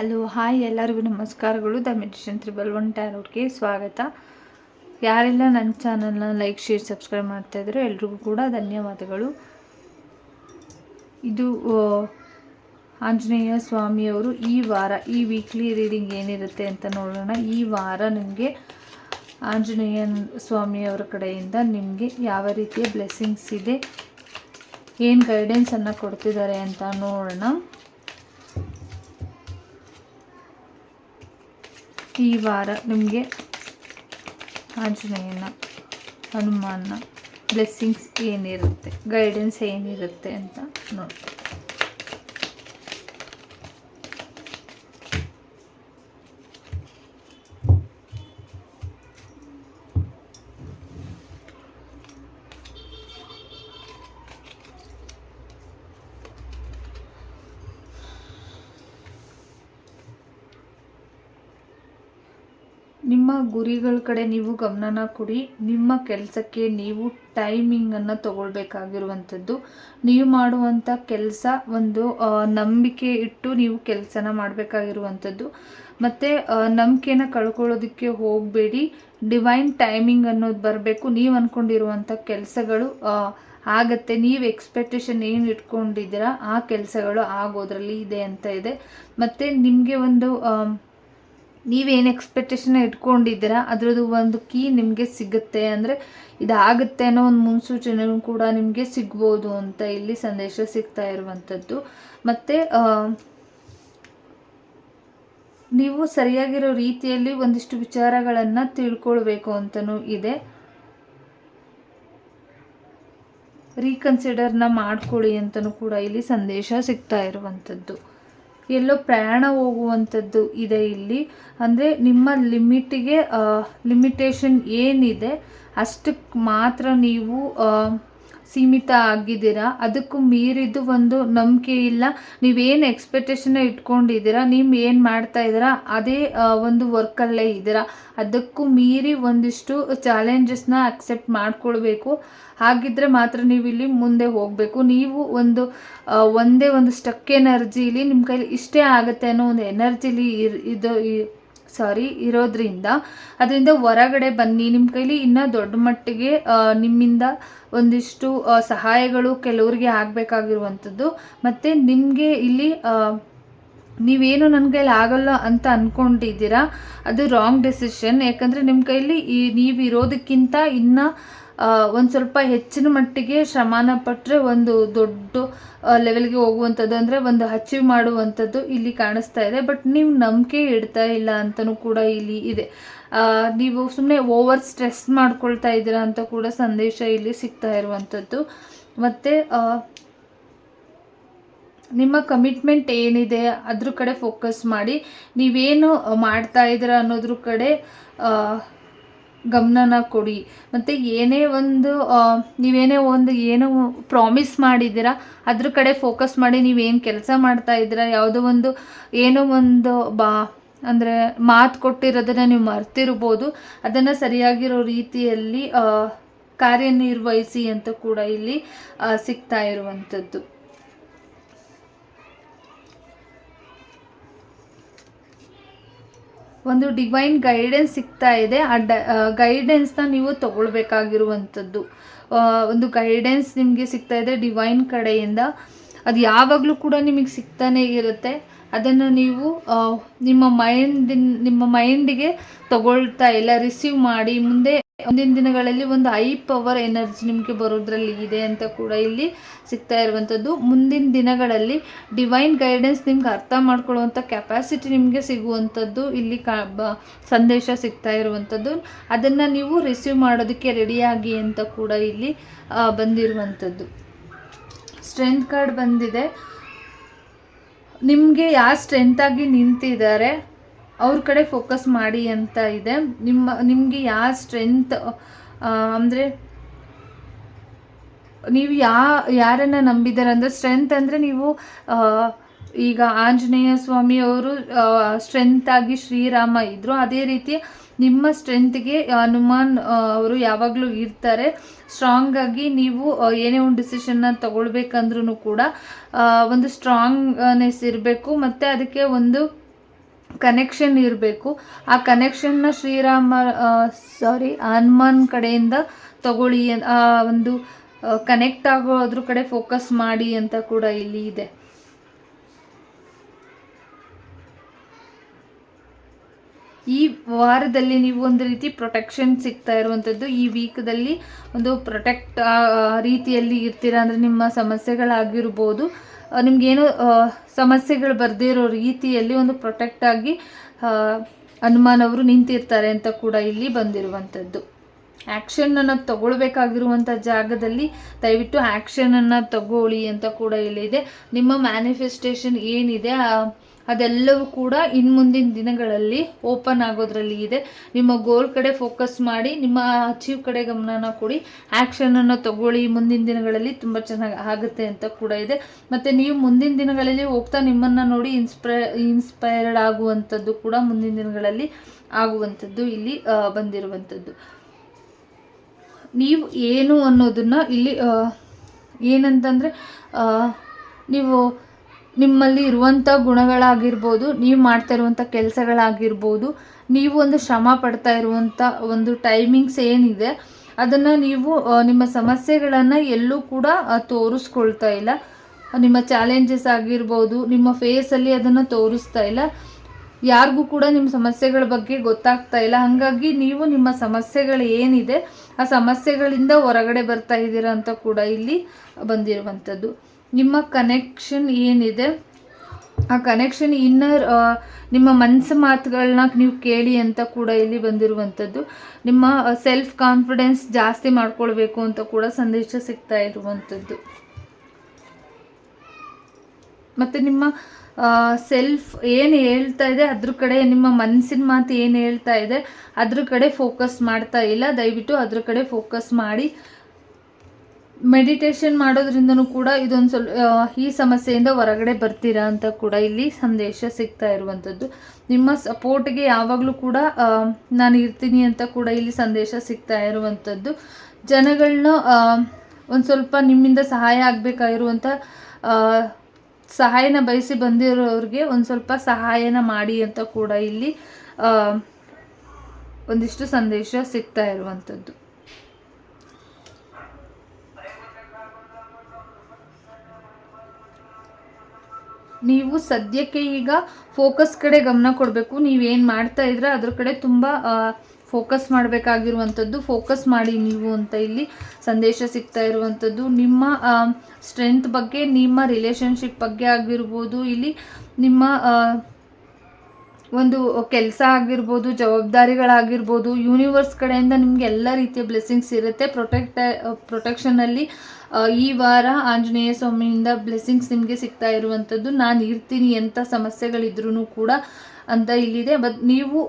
Hello, hi ಎಲ್ಲರಿಗೂ ನಮಸ್ಕಾರಗಳು. The medicine triple one ಟ್ಯಾರೋಟ್ಗೆ ಸ್ವಾಗತ. ಯಾರೆಲ್ಲ ನನ್ನ ಚಾನಲ್ನ ಲೈಕ್, ಶೇರ್, ಸಬ್ಸ್ಕ್ರೈಬ್ ಮಾಡ್ತಾಯಿದ್ರು ಎಲ್ರಿಗೂ ಕೂಡ ಧನ್ಯವಾದಗಳು. ಇದು ಆಂಜನೇಯ ಸ್ವಾಮಿಯವರು ಈ ವಾರ, ಈ ವೀಕ್ಲಿ ರೀಡಿಂಗ್ ಏನಿರುತ್ತೆ ಅಂತ ನೋಡೋಣ. ಈ ವಾರ ನಿಮಗೆ ಆಂಜನೇಯ ಸ್ವಾಮಿಯವರ ಕಡೆಯಿಂದ ನಿಮಗೆ ಯಾವ ರೀತಿಯ ಬ್ಲೆಸ್ಸಿಂಗ್ಸ್ ಇದೆ, ಏನು ಗೈಡೆನ್ಸನ್ನು ಕೊಡ್ತಿದ್ದಾರೆ ಅಂತ ನೋಡೋಣ. ಈ ವಾರ ನಿಮಗೆ ಆಂಜನೇಯನ ಹನುಮಾನ ಬ್ಲೆಸ್ಸಿಂಗ್ಸ್ ಏನಿರುತ್ತೆ ಗೈಡೆನ್ಸ್ ಏನಿರುತ್ತೆ ಅಂತ ನೋಡಿ ನಿಮ್ಮ ಗುರಿಗಳ ಕಡೆ ನೀವು ಗಮನನ ಕೊಡಿ. ನಿಮ್ಮ ಕೆಲಸಕ್ಕೆ ನೀವು ಟೈಮಿಂಗನ್ನು ತಗೊಳ್ಬೇಕಾಗಿರುವಂಥದ್ದು. ನೀವು ಮಾಡುವಂಥ ಕೆಲಸ ಒಂದು ನಂಬಿಕೆ ಇಟ್ಟು ನೀವು ಕೆಲಸನ ಮಾಡಬೇಕಾಗಿರುವಂಥದ್ದು. ಮತ್ತು ನಂಬಿಕೆನ ಕಳ್ಕೊಳ್ಳೋದಕ್ಕೆ ಹೋಗಬೇಡಿ. ಡಿವೈನ್ ಟೈಮಿಂಗ್ ಅನ್ನೋದು ಬರಬೇಕು. ನೀವು ಅಂದ್ಕೊಂಡಿರುವಂಥ ಕೆಲಸಗಳು ಆಗತ್ತೆ. ನೀವು ಎಕ್ಸ್ಪೆಕ್ಟೇಷನ್ ಏನು ಇಟ್ಕೊಂಡಿದ್ದೀರಾ, ಆ ಕೆಲಸಗಳು ಆಗೋದ್ರಲ್ಲಿ ಇದೆ ಅಂತ ಇದೆ. ಮತ್ತು ನಿಮಗೆ ಒಂದು ನೀವೇನು ಎಕ್ಸ್ಪೆಕ್ಟೇಷನ್ ಇಟ್ಕೊಂಡಿದ್ದೀರಾ? ಅದರದ್ದು ಒಂದು ಕೀ ನಿಮಗೆ ಸಿಗುತ್ತೆ. ಅಂದರೆ ಇದಾಗುತ್ತೆ ಅನ್ನೋ ಒಂದು ಮುನ್ಸೂಚನೆ ಕೂಡ ನಿಮಗೆ ಸಿಗ್ಬೋದು ಅಂತ ಇಲ್ಲಿ ಸಂದೇಶ ಸಿಗ್ತಾ ಇರುವಂಥದ್ದು. ಮತ್ತು ನೀವು ಸರಿಯಾಗಿರೋ ರೀತಿಯಲ್ಲಿ ಒಂದಿಷ್ಟು ವಿಚಾರಗಳನ್ನು ತಿಳ್ಕೊಳ್ಬೇಕು ಅಂತಲೂ ಇದೆ. ರೀಕನ್ಸಿಡರ್ನ ಮಾಡ್ಕೊಳ್ಳಿ ಅಂತಲೂ ಕೂಡ ಇಲ್ಲಿ ಸಂದೇಶ ಸಿಗ್ತಾ ಇರುವಂಥದ್ದು. ಎಲ್ಲೋ ಪ್ರಯಾಣ ಹೋಗುವಂಥದ್ದು ಇದೆ ಇಲ್ಲಿ. ಅಂದರೆ ನಿಮ್ಮ ಲಿಮಿಟಿಗೆ ಲಿಮಿಟೇಷನ್ ಏನಿದೆ ಅಷ್ಟಕ್ಕೆ ಮಾತ್ರ ನೀವು ಸೀಮಿತ ಆಗಿದ್ದೀರಾ? ಅದಕ್ಕೂ ಮೀರಿದ್ದು ಒಂದು ನಂಬಿಕೆ ಇಲ್ಲ. ನೀವೇನು ಎಕ್ಸ್ಪೆಕ್ಟೇಷನ್ ಇಟ್ಕೊಂಡಿದ್ದೀರಾ? ನೀವು ಏನು ಮಾಡ್ತಾ ಇದ್ದೀರಾ? ಅದೇ ಒಂದು ವರ್ಕಲ್ಲೇ ಇದ್ದೀರಾ. ಅದಕ್ಕೂ ಮೀರಿ ಒಂದಿಷ್ಟು ಚಾಲೆಂಜಸ್ನ ಅಕ್ಸೆಪ್ಟ್ ಮಾಡ್ಕೊಳ್ಬೇಕು. ಹಾಗಿದ್ರೆ ಮಾತ್ರ ನೀವು ಇಲ್ಲಿ ಮುಂದೆ ಹೋಗಬೇಕು. ನೀವು ಒಂದು ಒಂದೇ ಒಂದು ಸ್ಟಕ್ ಎನರ್ಜಿಲಿ ನಿಮ್ಮ ಕೈಲಿ ಇಷ್ಟೇ ಆಗುತ್ತೆ ಅನ್ನೋ ಒಂದು ಎನರ್ಜಿಲಿ ಇದು ಸಾರಿ, ಇರೋದ್ರಿಂದ. ಅದರಿಂದ ಹೊರಗಡೆ ಬನ್ನಿ. ನಿಮ್ಮ ಕೈಲಿ ಇನ್ನೂ ದೊಡ್ಡ ಮಟ್ಟಿಗೆ ನಿಮ್ಮಿಂದ ಒಂದಿಷ್ಟು ಸಹಾಯಗಳು ಕೆಲವರಿಗೆ ಆಗಬೇಕಾಗಿರುವಂಥದ್ದು. ಮತ್ತು ನಿಮಗೆ ಇಲ್ಲಿ ನೀವೇನು ನನ್ನ ಕೈಲಿ ಆಗಲ್ಲ ಅಂತ ಅಂದ್ಕೊಂಡಿದ್ದೀರಾ ಅದು ರಾಂಗ್ ಡೆಸಿಷನ್ ಯಾಕಂದರೆ ನಿಮ್ಮ ಕೈಲಿ ಈ ನೀವು ಇರೋದಕ್ಕಿಂತ ಇನ್ನು ಒಂದು ಸ್ವಲ್ಪ ಹೆಚ್ಚಿನ ಮಟ್ಟಿಗೆ ಶ್ರಮನ ಪಟ್ಟರೆ ಒಂದು ದೊಡ್ಡ ಲೆವೆಲ್ಗೆ ಹೋಗುವಂಥದ್ದು ಅಂದರೆ ಒಂದು ಅಚೀವ್ ಮಾಡುವಂಥದ್ದು ಇಲ್ಲಿ ಕಾಣಿಸ್ತಾ ಇದೆ. ಬಟ್ ನೀವು ನಂಬಿಕೆ ಇಡ್ತಾ ಇಲ್ಲ ಅಂತಲೂ ಕೂಡ ಇಲ್ಲಿ ಇದೆ. ನೀವು ಸುಮ್ಮನೆ ಓವರ್ ಸ್ಟ್ರೆಸ್ ಮಾಡ್ಕೊಳ್ತಾ ಇದ್ದೀರಾ ಅಂತ ಕೂಡ ಸಂದೇಶ ಇಲ್ಲಿ ಸಿಗ್ತಾ ಇರುವಂಥದ್ದು ಮತ್ತು ನಿಮ್ಮ ಕಮಿಟ್ಮೆಂಟ್ ಏನಿದೆ ಅದ್ರ ಕಡೆ ಫೋಕಸ್ ಮಾಡಿ. ನೀವೇನು ಮಾಡ್ತಾ ಇದ್ದೀರಾ ಅನ್ನೋದ್ರ ಕಡೆ ಗಮನನ ಕೊಡಿ. ಮತ್ತು ಏನೇ ಒಂದು ನೀವೇನೇ ಒಂದು ಏನೋ ಪ್ರಾಮಿಸ್ ಮಾಡಿದ್ದೀರಾ, ಅದ್ರ ಕಡೆ ಫೋಕಸ್ ಮಾಡಿ ನೀವೇನು ಕೆಲಸ ಮಾಡ್ತಾ ಇದ್ದೀರಾ, ಯಾವುದೋ ಒಂದು, ಏನೋ ಒಂದು ಬಾ, ಅಂದರೆ ಮಾತು ಕೊಟ್ಟಿರೋದನ್ನು ನೀವು ಮರ್ತಿರ್ಬೋದು. ಅದನ್ನು ಸರಿಯಾಗಿರೋ ರೀತಿಯಲ್ಲಿ ಕಾರ್ಯನಿರ್ವಹಿಸಿ ಅಂತ ಕೂಡ ಇಲ್ಲಿ ಸಿಗ್ತಾ ಇರುವಂಥದ್ದು ಒಂದು ಡಿವೈನ್ ಗೈಡೆನ್ಸ್ ಸಿಗ್ತಾ ಇದೆ. ಆ ಡ ಗೈಡೆನ್ಸ್ನ ನೀವು ತಗೊಳ್ಬೇಕಾಗಿರುವಂಥದ್ದು. ಒಂದು ಗೈಡೆನ್ಸ್ ನಿಮಗೆ ಸಿಗ್ತಾ ಇದೆ ಡಿವೈನ್ ಕಡೆಯಿಂದ. ಅದು ಯಾವಾಗಲೂ ಕೂಡ ನಿಮಗೆ ಸಿಗ್ತಾನೆ ಇರುತ್ತೆ. ಅದನ್ನು ನೀವು ನಿಮ್ಮ ಮೈಂಡಿನ ನಿಮ್ಮ ಮೈಂಡಿಗೆ ತಗೊಳ್ತಾ ಇಲ್ಲ. ರಿಸೀವ್ ಮಾಡಿ, ಮುಂದೆ ಮುಂದಿನ ದಿನಗಳಲ್ಲಿ ಒಂದು ಐ ಪವರ್ ಎನರ್ಜಿ ನಿಮಗೆ ಬರೋದ್ರಲ್ಲಿ ಇದೆ ಅಂತ ಕೂಡ ಇಲ್ಲಿ ಸಿಗ್ತಾ ಇರುವಂಥದ್ದು. ಮುಂದಿನ ದಿನಗಳಲ್ಲಿ ಡಿವೈನ್ ಗೈಡೆನ್ಸ್ ನಿಮ್ಗೆ ಅರ್ಥ ಮಾಡ್ಕೊಳ್ಳುವಂಥ ಕೆಪಾಸಿಟಿ ನಿಮಗೆ ಸಿಗುವಂಥದ್ದು ಇಲ್ಲಿ ಕಾ ಸಂದೇಶ ಸಿಗ್ತಾ ಇರುವಂಥದ್ದು. ಅದನ್ನು ನೀವು ರಿಸೀವ್ ಮಾಡೋದಕ್ಕೆ ರೆಡಿಯಾಗಿ ಅಂತ ಕೂಡ ಇಲ್ಲಿ ಬಂದಿರುವಂಥದ್ದು. ಸ್ಟ್ರೆಂತ್ ಕಾರ್ಡ್ ಬಂದಿದೆ. ನಿಮಗೆ ಯಾರು ಸ್ಟ್ರೆಂತಾಗಿ ನಿಂತಿದ್ದಾರೆ? ಅವ್ರ ಕಡೆ ಫೋಕಸ್ ಮಾಡಿ ಅಂತ ಇದೆ. ನಿಮ್ಮ, ನಿಮಗೆ ಯಾವ ಸ್ಟ್ರೆಂತ್ ಅಂದರೆ ನೀವು ಯಾ, ಯಾರನ್ನ ನಂಬಿದ್ದಾರೆ ಅಂದರೆ ಸ್ಟ್ರೆಂತ್ ಅಂದರೆ ನೀವು ಈಗ ಆಂಜನೇಯ ಸ್ವಾಮಿ ಅವರು ಸ್ಟ್ರೆಂತ್ ಆಗಿ ಶ್ರೀರಾಮ ಇದ್ದರು ಅದೇ ರೀತಿ ನಿಮ್ಮ ಸ್ಟ್ರೆಂತ್ಗೆ ಹನುಮಾನ್ ಅವರು ಯಾವಾಗಲೂ ಇರ್ತಾರೆ. ಸ್ಟ್ರಾಂಗ್ ಆಗಿ ನೀವು ಏನೇ ಒಂದು ಡಿಸಿಷನ್ನ ತಗೊಳ್ಬೇಕಂದ್ರೂ ಕೂಡ ಒಂದು ಸ್ಟ್ರಾಂಗ್ನೆಸ್ ಇರಬೇಕು. ಮತ್ತು ಅದಕ್ಕೆ ಒಂದು ಕನೆಕ್ಷನ್ ಇರಬೇಕು. ಆ ಕನೆಕ್ಷನ್ನ ಶ್ರೀರಾಮ ಸಾರಿ ಹನುಮಾನ್ ಕಡೆಯಿಂದ ತಗೊಳ್ಳಿ ಆ, ಒಂದು ಕನೆಕ್ಟ್ ಆಗೋ ಅದ್ರ ಕಡೆ ಫೋಕಸ್ ಮಾಡಿ ಅಂತ ಕೂಡ ಇಲ್ಲಿ ಇದೆ. ಈ ವಾರದಲ್ಲಿ ನೀವು ಒಂದು ರೀತಿ ಪ್ರೊಟೆಕ್ಷನ್ ಸಿಗ್ತಾ ಇರುವಂಥದ್ದು. ಈ ವೀಕ್ದಲ್ಲಿ ಒಂದು ಪ್ರೊಟೆಕ್ಟ್ ರೀತಿಯಲ್ಲಿ ಇರ್ತೀರಾ ಅಂದರೆ ನಿಮ್ಮ ಸಮಸ್ಯೆಗಳಾಗಿರ್ಬೋದು. ನಿಮ್ಗೇನು ಸಮಸ್ಯೆಗಳು ಬರದೇ ಇರೋ ರೀತಿಯಲ್ಲಿ ಒಂದು ಪ್ರೊಟೆಕ್ಟ್ ಆಗಿ ಆ, ಹನುಮಾನ್ ಅವರು ನಿಂತಿರ್ತಾರೆ ಅಂತ ಕೂಡ ಇಲ್ಲಿ ಬಂದಿರುವಂಥದ್ದು. ಆ್ಯಕ್ಷನನ್ನು ತಗೊಳ್ಬೇಕಾಗಿರುವಂಥ ಜಾಗದಲ್ಲಿ ದಯವಿಟ್ಟು ಆ್ಯಕ್ಷನನ್ನು ತಗೊಳ್ಳಿ ಅಂತ ಕೂಡ ಇಲ್ಲಿದೆ ನಿಮ್ಮ ಮ್ಯಾನಿಫೆಸ್ಟೇಷನ್ ಏನಿದೆ ಆ- ಅದೆಲ್ಲವೂ ಕೂಡ ಇನ್ನು ಮುಂದಿನ ದಿನಗಳಲ್ಲಿ ಓಪನ್ ಆಗೋದ್ರಲ್ಲಿ ಇದೆ. ನಿಮ್ಮ ಗೋಲ್ ಕಡೆ ಫೋಕಸ್ ಮಾಡಿ, ನಿಮ್ಮ ಅಚೀವ್ ಕಡೆ ಗಮನನ ಕೊಡಿ. ಆ್ಯಕ್ಷನನ್ನು ತಗೊಳ್ಳಿ. ಮುಂದಿನ ದಿನಗಳಲ್ಲಿ ತುಂಬ ಚೆನ್ನಾಗಿ ಆಗುತ್ತೆ ಅಂತ ಕೂಡ ಇದೆ. ಮತ್ತು ನೀವು ಮುಂದಿನ ದಿನಗಳಲ್ಲಿ ಹೋಗ್ತಾ ನಿಮ್ಮನ್ನು ನೋಡಿ ಇನ್ಸ್ಪೈ ಇನ್ಸ್ಪೈರ್ಡ್ ಆಗುವಂಥದ್ದು ಕೂಡ ಮುಂದಿನ ದಿನಗಳಲ್ಲಿ ಆಗುವಂಥದ್ದು ಇಲ್ಲಿ ಬಂದಿರುವಂಥದ್ದು. ನೀವು ಏನು ಅನ್ನೋದನ್ನು ಇಲ್ಲಿ ಏನಂತಂದರೆ ನೀವು ನಿಮ್ಮಲ್ಲಿ ಇರುವಂಥ ಗುಣಗಳಾಗಿರ್ಬೋದು, ನೀವು ಮಾಡ್ತಾ ಇರುವಂಥ ಕೆಲಸಗಳಾಗಿರ್ಬೋದು, ನೀವು ಒಂದು ಶ್ರಮ ಪಡ್ತಾ ಇರುವಂಥ ಒಂದು ಟೈಮಿಂಗ್ಸ್ ಏನಿದೆ, ಅದನ್ನು ನೀವು ನಿಮ್ಮ ಸಮಸ್ಯೆಗಳನ್ನು ಎಲ್ಲೂ ಕೂಡ ತೋರಿಸ್ಕೊಳ್ತಾ ಇಲ್ಲ. ನಿಮ್ಮ ಚಾಲೆಂಜಸ್ ಆಗಿರ್ಬೋದು, ನಿಮ್ಮ ಫೇಸಲ್ಲಿ ಅದನ್ನು ತೋರಿಸ್ತಾ ಇಲ್ಲ. ಯಾರಿಗೂ ಕೂಡ ನಿಮ್ಮ ಸಮಸ್ಯೆಗಳ ಬಗ್ಗೆ ಗೊತ್ತಾಗ್ತಾ ಇಲ್ಲ. ಹಾಗಾಗಿ ನೀವು ನಿಮ್ಮ ಸಮಸ್ಯೆಗಳು ಏನಿದೆ, ಆ ಸಮಸ್ಯೆಗಳಿಂದ ಹೊರಗಡೆ ಬರ್ತಾ ಇದ್ದೀರಾ ಅಂತ ಕೂಡ ಇಲ್ಲಿ ಬಂದಿರುವಂಥದ್ದು. ನಿಮ್ಮ ಕನೆಕ್ಷನ್ ಏನಿದೆ? ಆ ಕನೆಕ್ಷನ್ ಇನ್ನರ್ ನಿಮ್ಮ ಮನಸ್ಸು ಮಾತುಗಳನ್ನ ನೀವು ಕೇಳಿ ಅಂತ ಕೂಡ ಇಲ್ಲಿ ಬಂದಿರುವಂಥದ್ದು. ನಿಮ್ಮ ಸೆಲ್ಫ್ ಕಾನ್ಫಿಡೆನ್ಸ್ ಜಾಸ್ತಿ ಮಾಡ್ಕೊಳ್ಬೇಕು ಅಂತ ಕೂಡ ಸಂದೇಶ ಸಿಗ್ತಾ ಇರುವಂಥದ್ದು. ಮತ್ತು ನಿಮ್ಮ ಸೆಲ್ಫ್ ಏನು ಹೇಳ್ತಾ ಇದೆ, ಅದ್ರ ಕಡೆ ನಿಮ್ಮ ಮನಸ್ಸಿನ ಮಾತು ಏನು ಹೇಳ್ತಾ ಇದೆ, ಅದ್ರ ಕಡೆ ಫೋಕಸ್ ಮಾಡ್ತಾ ಇಲ್ಲ. ದಯವಿಟ್ಟು ಅದ್ರ ಕಡೆ ಫೋಕಸ್ ಮಾಡಿ. ಮೆಡಿಟೇಷನ್ ಮಾಡೋದ್ರಿಂದನೂ ಕೂಡ ಇದೊಂದು ಸ್ವಲ್ಪ ಈ ಸಮಸ್ಯೆಯಿಂದ ಹೊರಗಡೆ ಬರ್ತೀರಾ ಅಂತ ಕೂಡ ಇಲ್ಲಿ ಸಂದೇಶ ಸಿಗ್ತಾ ಇರುವಂಥದ್ದು. ನಿಮ್ಮ ಸಪೋರ್ಟ್ಗೆ ಯಾವಾಗಲೂ ಕೂಡ ನಾನು ಇರ್ತೀನಿ ಅಂತ ಕೂಡ ಇಲ್ಲಿ ಸಂದೇಶ ಸಿಗ್ತಾ ಇರುವಂಥದ್ದು. ಜನಗಳನ್ನ ಒಂದು ಸ್ವಲ್ಪ ನಿಮ್ಮಿಂದ ಸಹಾಯ ಆಗಬೇಕಾಗಿರುವಂಥ ಸಹಾಯನ ಬಯಸಿ ಬಂದಿರೋರಿಗೆ ಒಂದು ಸ್ವಲ್ಪ ಸಹಾಯನ ಮಾಡಿ ಅಂತ ಕೂಡ ಇಲ್ಲಿ ಒಂದಿಷ್ಟು ಸಂದೇಶ ಸಿಗ್ತಾ ಇರುವಂಥದ್ದು. ನೀವು ಸದ್ಯಕ್ಕೆ ಈಗ ಫೋಕಸ್ ಕಡೆ ಗಮನ ಕೊಡಬೇಕು. ನೀವೇನು ಮಾಡ್ತಾ ಇದ್ರೆ ಅದ್ರ ಕಡೆ ತುಂಬ ಫೋಕಸ್ ಮಾಡಬೇಕಾಗಿರುವಂಥದ್ದು. ಫೋಕಸ್ ಮಾಡಿ ನೀವು ಅಂತ ಇಲ್ಲಿ ಸಂದೇಶ ಸಿಗ್ತಾ ಇರುವಂಥದ್ದು. ನಿಮ್ಮ ಸ್ಟ್ರೆಂತ್ ಬಗ್ಗೆ, ನಿಮ್ಮ ರಿಲೇಷನ್ಶಿಪ್ ಬಗ್ಗೆ ಆಗಿರ್ಬೋದು, ಇಲ್ಲಿ ನಿಮ್ಮ ಒಂದು ಕೆಲಸ ಆಗಿರ್ಬೋದು, ಜವಾಬ್ದಾರಿಗಳಾಗಿರ್ಬೋದು ಯೂನಿವರ್ಸ್ ಕಡೆಯಿಂದ ನಿಮಗೆ ಎಲ್ಲ ರೀತಿಯ ಬ್ಲೆಸ್ಸಿಂಗ್ಸ್ ಇರುತ್ತೆ. ಪ್ರೊಟೆಕ್ಟ್ ಪ್ರೊಟೆಕ್ಷನಲ್ಲಿ ಈ ವಾರ ಆಂಜನೇಯ ಸ್ವಾಮಿಯಿಂದ ಬ್ಲೆಸ್ಸಿಂಗ್ಸ್ ನಿಮಗೆ ಸಿಗ್ತಾ ಇರುವಂಥದ್ದು. ನಾನು ಇರ್ತೀನಿ ಎಂಥ ಸಮಸ್ಯೆಗಳಿದ್ರೂ ಕೂಡ ಅಂತ ಇಲ್ಲಿದೆ. ಬಟ್ ನೀವು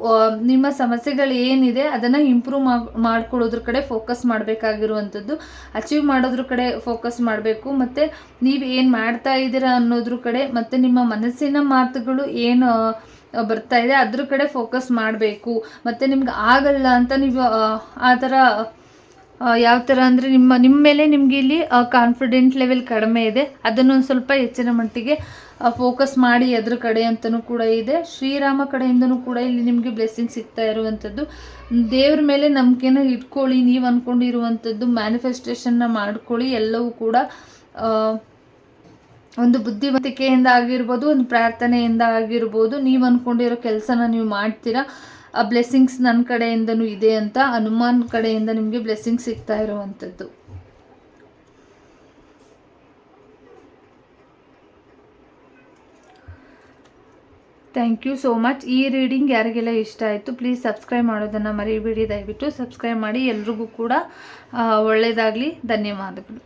ನಿಮ್ಮ ಸಮಸ್ಯೆಗಳು ಏನಿದೆ ಅದನ್ನು ಇಂಪ್ರೂವ್ ಮಾಡ್ಕೊಳ್ಳೋದ್ರ ಕಡೆ ಫೋಕಸ್ ಮಾಡಬೇಕಾಗಿರುವಂಥದ್ದು. ಅಚೀವ್ ಮಾಡೋದ್ರ ಕಡೆ ಫೋಕಸ್ ಮಾಡಬೇಕು. ಮತ್ತು ನೀವು ಏನು ಮಾಡ್ತಾ ಇದ್ದೀರಾ ಅನ್ನೋದ್ರ ಕಡೆ ಮತ್ತು ನಿಮ್ಮ ಮನಸ್ಸಿನ ಮಾತುಗಳು ಏನು ಬರ್ತಾ ಇದೆ ಅದ್ರ ಕಡೆ ಫೋಕಸ್ ಮಾಡಬೇಕು. ಮತ್ತು ನಿಮ್ಗೆ ಆಗಲ್ಲ ಅಂತ ನೀವು ಆ, ಥರ ಯಾವ ಥರ ಅಂದರೆ ನಿಮ್ಮ ನಿಮ್ಮ ಮೇಲೆ ನಿಮಗೆ ಇಲ್ಲಿ ಕಾನ್ಫಿಡೆಂಟ್ ಲೆವೆಲ್ ಕಡಿಮೆ ಇದೆ. ಅದನ್ನೊಂದು ಸ್ವಲ್ಪ ಹೆಚ್ಚಿನ ಮಟ್ಟಿಗೆ ಫೋಕಸ್ ಮಾಡಿ ಅದ್ರ ಕಡೆ ಅಂತಲೂ ಕೂಡ ಇದೆ. ಶ್ರೀರಾಮ ಕಡೆಯಿಂದನೂ ಕೂಡ ಇಲ್ಲಿ ನಿಮಗೆ ಬ್ಲೆಸ್ಸಿಂಗ್ ಸಿಗ್ತಾ ಇರುವಂಥದ್ದು. ದೇವ್ರ ಮೇಲೆ ನಂಬಿಕೆನ ಇಟ್ಕೊಳ್ಳಿ ನೀವು ಅಂದ್ಕೊಂಡಿರುವಂಥದ್ದು ಮ್ಯಾನಿಫೆಸ್ಟೇಷನ್ನ ಮಾಡ್ಕೊಳ್ಳಿ ಎಲ್ಲವೂ ಕೂಡ ಒಂದು ಬುದ್ಧಿವಂತಿಕೆಯಿಂದ ಆಗಿರ್ಬೋದು, ಒಂದು ಪ್ರಾರ್ಥನೆಯಿಂದ ಆಗಿರ್ಬೋದು, ನೀವು ಅಂದ್ಕೊಂಡಿರೋ ಕೆಲಸನ ನೀವು ಮಾಡ್ತೀರಾ? ಆ ಬ್ಲೆಸ್ಸಿಂಗ್ಸ್ ನನ್ನ ಕಡೆಯಿಂದನೂ ಇದೆ ಅಂತ, ಹನುಮಾನ್ ಕಡೆಯಿಂದ ನಿಮಗೆ ಬ್ಲೆಸ್ಸಿಂಗ್ಸ್ ಸಿಗ್ತಾ ಇರುವಂಥದ್ದು. ಥ್ಯಾಂಕ್ ಯು ಸೋ ಮಚ್ ಈ ರೀಡಿಂಗ್ ಯಾರಿಗೆಲ್ಲ ಇಷ್ಟ ಆಯಿತು ಪ್ಲೀಸ್ ಸಬ್ಸ್ಕ್ರೈಬ್ ಮಾಡೋದನ್ನು ಮರಿಬೇಡಿ. ದಯವಿಟ್ಟು ಸಬ್ಸ್ಕ್ರೈಬ್ ಮಾಡಿ. ಎಲ್ರಿಗೂ ಕೂಡ ಒಳ್ಳೆಯದಾಗಲಿ ಧನ್ಯವಾದಗಳು.